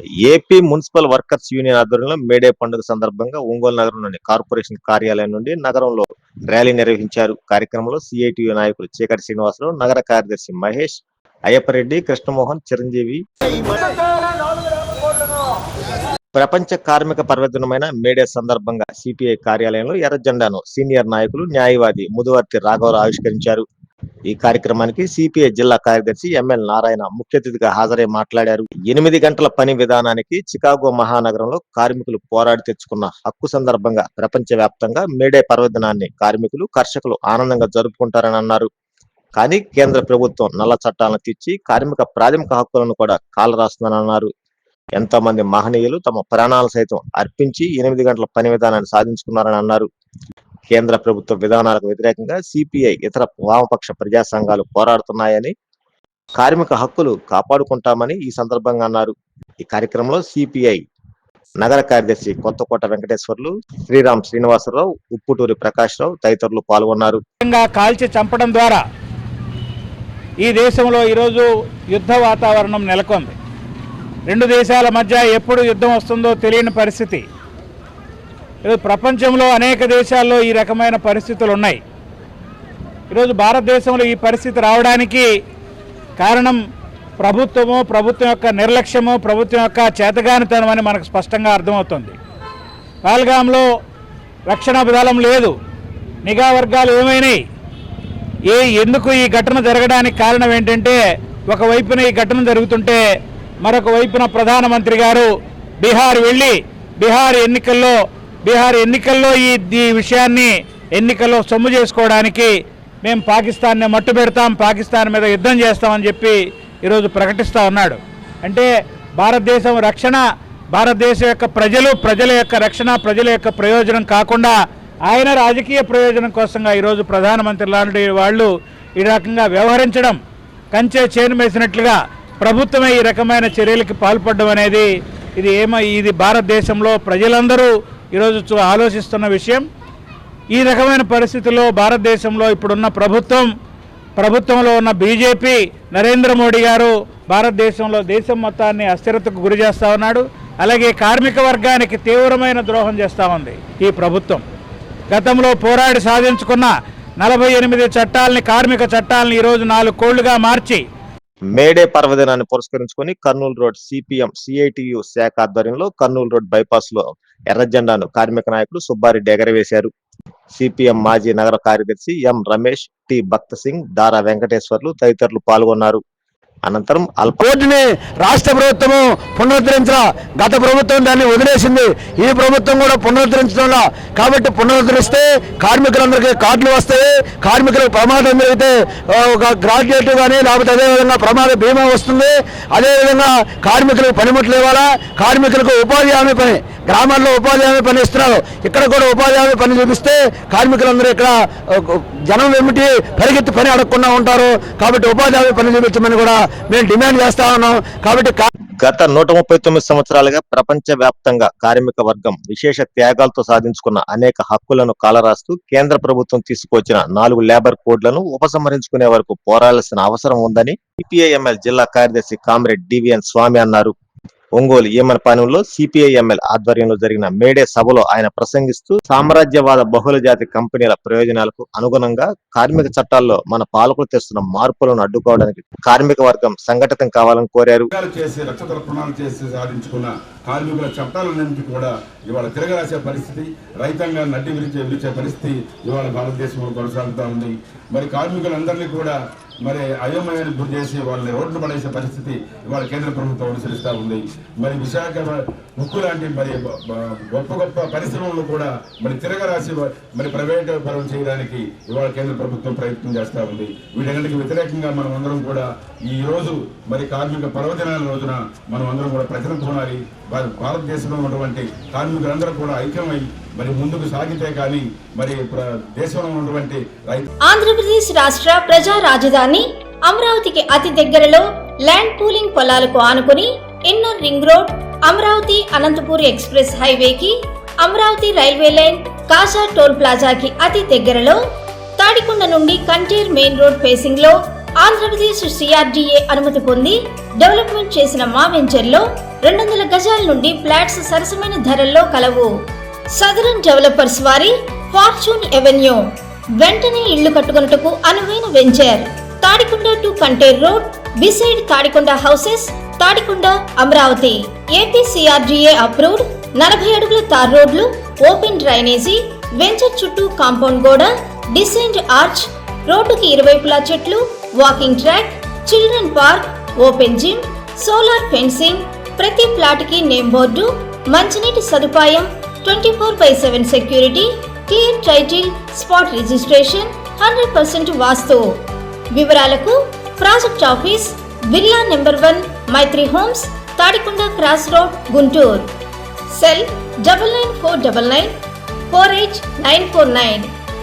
AP municipal workers union ఆధ్వర్యంలో May Day పండుగ సందర్భంగా ఒంగోలు నగరంలోని కార్పొరేషన్ కార్యాలయం నుండి నగరంలో ర్యాలీ నిర్వహించారు. కార్యక్రమంలో సిఐటి నాయకులు చీకటి శ్రీనివాసరావు నగర కార్యదర్శి మహేష్ అయ్యప్పరెడ్డి కృష్ణమోహన్ చిరంజీవి. ప్రపంచ కార్మిక పర్వదినమైన మేడే సందర్భంగా సిపిఐ కార్యాలయంలో ఎర్ర జెండాను సీనియర్ నాయకులు న్యాయవాది ముదువర్తి రాఘవరావు ఆవిష్కరించారు. ఈ కార్యక్రమానికి సిపిఐ జిల్లా కార్యదర్శి ఎంఎల్ నారాయణ ముఖ్య అతిథిగా హాజరై మాట్లాడారు. ఎనిమిది గంటల పని విధానానికి చికాగో మహానగరంలో కార్మికులు పోరాడి తెచ్చుకున్న హక్కు సందర్భంగా ప్రపంచ వ్యాప్తంగా మేడే పర్వదినాన్ని కార్మికులు కర్షకులు ఆనందంగా జరుపుకుంటారని అన్నారు. కానీ కేంద్ర ప్రభుత్వం నల్ల చట్టాలను తెచ్చి కార్మిక ప్రాథమిక హక్కులను కూడా కాలరాస్తుందని అన్నారు. ఎంతో మంది మహనీయులు తమ ప్రాణాలు సైతం అర్పించి ఎనిమిది గంటల పని విధానాన్ని సాధించుకున్నారని అన్నారు. కేంద్ర ప్రభుత్వ విధానాలకు వ్యతిరేకంగా సిపిఐ ఇతర వామపక్ష ప్రజా సంఘాలు పోరాడుతున్నాయని కార్మిక హక్కులు కాపాడుకుంటామని ఈ సందర్భంగా అన్నారు. ఈ కార్యక్రమంలో సిపిఐ నగర కార్యదర్శి కొత్తకోట వెంకటేశ్వర్లు శ్రీరామ్ శ్రీనివాసరావు ఉప్పుటూరి ప్రకాశ్రావు తదితరులు పాల్గొన్నారు. కాల్చి చంపడం ద్వారా ఈ దేశంలో ఈరోజు యుద్ధ వాతావరణం నెలకొంది. రెండు దేశాల మధ్య ఎప్పుడు యుద్ధం వస్తుందో తెలియని పరిస్థితి. ఈరోజు ప్రపంచంలో అనేక దేశాల్లో ఈ రకమైన పరిస్థితులు ఉన్నాయి. ఈరోజు భారతదేశంలో ఈ పరిస్థితి రావడానికి కారణం ప్రభుత్వము ప్రభుత్వం యొక్క నిర్లక్ష్యము ప్రభుత్వం యొక్క చేతగానితనం అని మనకు స్పష్టంగా అర్థమవుతుంది. పాల్గాంలో రక్షణ బలం లేదు. నిఘా వర్గాలు ఏమైనాయి? ఏ ఎందుకు ఈ ఘటన జరగడానికి కారణం ఏంటంటే ఒకవైపున ఈ ఘటన జరుగుతుంటే మరొక వైపున ప్రధానమంత్రి గారు బీహార్ వెళ్ళి బీహార్ ఎన్నికల్లో బీహార్ ఎన్నికల్లో ఈ ఈ విషయాన్ని ఎన్నికల్లో సొమ్ము చేసుకోవడానికి మేము పాకిస్తాన్ని మట్టు పెడతాం పాకిస్తాన్ మీద యుద్ధం చేస్తామని చెప్పి ఈరోజు ప్రకటిస్తూ ఉన్నాడు. అంటే భారతదేశం రక్షణ భారతదేశం యొక్క ప్రజలు ప్రజల యొక్క రక్షణ ప్రజల యొక్క ప్రయోజనం కాకుండా ఆయన రాజకీయ ప్రయోజనం కోసంగా ఈరోజు ప్రధానమంత్రి లాంటి వాళ్ళు ఈ రకంగా వ్యవహరించడం కంచె చేను వేసినట్లుగా ప్రభుత్వమే ఈ రకమైన చర్యలకి పాల్పడడం అనేది ఇది ఏమో ఇది భారతదేశంలో ప్రజలందరూ ఈరోజు చూ- ఆలోచిస్తున్న విషయం ఈ రకమైన పరిస్థితుల్లో భారతదేశంలో ఇప్పుడున్న ప్రభుత్వం ప్రభుత్వంలో ఉన్న బీజేపీ నరేంద్ర మోడీ గారు భారతదేశంలో దేశం మొత్తాన్ని అస్థిరతకు గురి చేస్తూ ఉన్నాడు. అలాగే కార్మిక వర్గానికి తీవ్రమైన ద్రోహం చేస్తూ ఉంది ఈ ప్రభుత్వం. గతంలో పోరాడి సాధించుకున్న నలభై ఎనిమిది చట్టాలని కార్మిక చట్టాలని ఈరోజు నాలుగు కోళ్ళుగా మార్చి మేడే పర్వదినాన్ని పురస్కరించుకొని కర్నూలు రోడ్ సిపిఎం సిఐటియు శాఖ ఆధ్వర్యంలో కర్నూలు రోడ్ బైపాస్లో ఎర్ర జెండాను కార్మిక నాయకుడు సుబ్బారెడ్డి ఎగరవేశారు సిపిఎం మాజీ నగర కార్యదర్శి ఎం రమేష్ టి భక్త సింగ్ దారా వెంకటేశ్వర్లు తదితరులు పాల్గొన్నారు. అనంతరం అల్ప కోర్టుని రాష్ట్ర ప్రభుత్వము పునరుద్ధరించిన గత ప్రభుత్వం దాన్ని వదిలేసింది. ఈ ప్రభుత్వం కూడా పునరుద్ధరించడంలా. కాబట్టి పునరుద్ధరిస్తే కార్మికులందరికీ కార్డులు వస్తాయి. కార్మికులకు ప్రమాదం జరిగితే ఒక గ్రాడ్యుయేట్ కానీ లేకపోతే అదేవిధంగా ప్రమాద బీమా వస్తుంది. అదేవిధంగా కార్మికులకు పనిముట్లు ఇవ్వాలా కార్మికులకు ఉపాధి హామీ పని. గ్రామాల్లో ఉపాధి హామీ పని ఇస్తున్నారు. ఇక్కడ కూడా ఉపాధి హామీ పని చూపిస్తే కార్మికులందరూ ఇక్కడ జనం ఏమిటి పరిగెత్తి పని అడగకుండా ఉంటారు. కాబట్టి ఉపాధి హామీ పని చూపించమని కూడా మేము డిమాండ్ చేస్తా ఉన్నాం. కాబట్టి గత నూట ముప్పై తొమ్మిది సంవత్సరాలుగా ప్రపంచ వ్యాప్తంగా కార్మిక వర్గం విశేష త్యాగాలతో సాధించుకున్న అనేక హక్కులను కాలరాస్తూ కేంద్ర ప్రభుత్వం తీసుకొచ్చిన నాలుగు లేబర్ కోడ్లను ఉపసంహరించుకునే వరకు పోరాడాల్సిన అవసరం ఉందని సిపిఐఎంఎల్ జిల్లా కార్యదర్శి కామ్రేడ్ డివిఎన్ స్వామి అన్నారు. ఒంగోలు పనుల్లో సిపిఐఎంఎల్ ఆధ్వర్యంలో జరిగిన మేడే సభలో ఆయన ప్రసంగిస్తూ సామ్రాజ్యవాద బహుళ జాతి కంపెనీల ప్రయోజనాలకు అనుగుణంగా కార్మిక చట్టాల్లో మన పాలకులు తెస్తున్న మార్పులను అడ్డుకోవడానికి కార్మిక వర్గం సంఘటితం కావాలని కోరారు. చేసి రక్షణ చేసి సాధించుకున్న కార్మికుల చట్టాలన్నింటినీ కూడా ఇవాళ తిరగరాసే పరిస్థితి రైతంగా నడ్డి విరిచే విరిచే పరిస్థితి ఇవాళ భారతదేశంలో కొనసాగుతూ ఉంది. మరి కార్మికులందరినీ కూడా మరి అయోమయానికి గురి చేసి వాళ్ళని రోడ్లు పడేసే పరిస్థితి ఇవాళ కేంద్ర ప్రభుత్వం అనుసరిస్తూ ఉంది. మరి విశాఖ ఉక్కు లాంటి మరి గొప్ప గొప్ప పరిశ్రమలు కూడా మరి తిరగరాసి మరి ప్రైవేట్ పరం చేయడానికి ఇవాళ కేంద్ర ప్రభుత్వం ప్రయత్నం చేస్తూ ఉంది. వీటన్నిటికి వ్యతిరేకంగా మనం అందరం కూడా ఈ రోజు మరి కార్మిక పర్వదినాల రోజున మనం అందరం కూడా ప్రజలంతోనాలి భారతదేశంలో ఉన్నటువంటి కార్మికులందరూ కూడా ఐక్యమై మరి ముందుకు సాగితే కానీ మరి ప్ర- దేశంలో ఉన్నటువంటి ఆంధ్రప్రదేశ్ రాష్ట్ర ప్రజా రాజధాని అమరావతికి అతి దగ్గరలో ల్యాండ్ పూలింగ్ పొలాలకు ఆనుకుని inner ring road Amaravati Anantapur express హైవేకి Amaravati railway line Kaja toll ప్లాజాకి అతి దగ్గరలో తాడికొండ నుండి కంటేర్ మెయిన్ రోడ్ ఫేసింగ్లో ఆంధ్రప్రదేశ్ సిఆర్డీఏ అనుమతి పొంది డెవలప్మెంట్ చేసిన మా వెంచర్లో రెండు వందల గజాల నుండి ఫ్లాట్స్ సరసమైన ధరల్లో కలవు. సదరన్ డెవలపర్స్ వారి ఫార్చ్యూన్ ఎవెన్యూ. వెంటనే ఇళ్ళు కట్టుకొనుటకు అనువైన venture. Tadikonda to Kanteru road beside Tadikonda houses Tadikonda Amaravati. APCRDA approved నలభై అడుగుల తార్ రోడ్లు ఓపెన్ డ్రైనేజీ వెంచర్ చుట్టూ కాంపౌండ్ గోడ డిసైన్డ్ ఆర్చ్ రోడ్డుకి ఇరువైపులా చెట్లు walking track children park open gym solar fencing ప్రతి ప్లాట్కి నేమ్ బోర్డు మంచినీటి సదుపాయం twenty four by seven security clear title spot registration hundred percent vastu. వివరాలకు project office villa number one Maitri homes Tadikonda cross road Guntur. Cell double nine four double nine four eight nine four nine.